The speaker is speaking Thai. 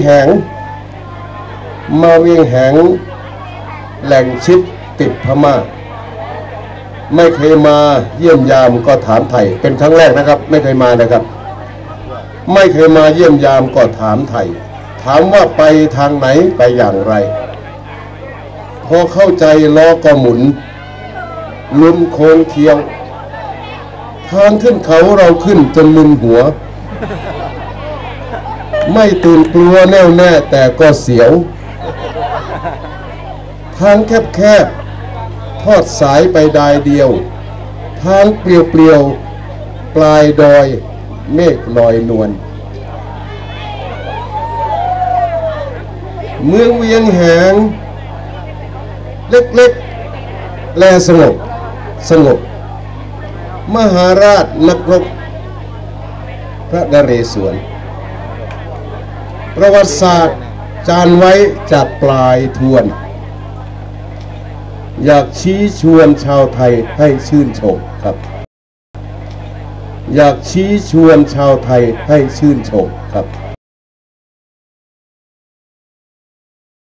แหงมาเวียงแหงแหล่งชิดติดพม่า ไม่เคยมาเยี่ยมยามก็ถามไทยเป็นครั้งแรกนะครับ ไม่เคยมานะครับ ไม่เคยมาเยี่ยมยามก็ถามไทยถามว่าไปทางไหนไปอย่างไร พอเข้าใจล้อก็หมุน ลุ้นโค้งเคียว ทางขึ้นเขาเราขึ้นจนมึนหัว ไม่ตื่นกลัวแน่วแน่แต่ก็เสียว ทางแคบๆ ทอดสายไปดายเดียว ทางเปลี่ยวๆ ปลายดอยเมฆลอยนวล เมืองเวียงแหง เล็กๆ แลสงบ สงบ มหาราชนักรบพระนเรศวร ประวัติศาสตร์จานไว้จากปลายทวน อยากชี้ชวนชาวไทยให้ชื่นชมครับ อยากชี้ชวนชาวไทยให้ชื่นชมครับ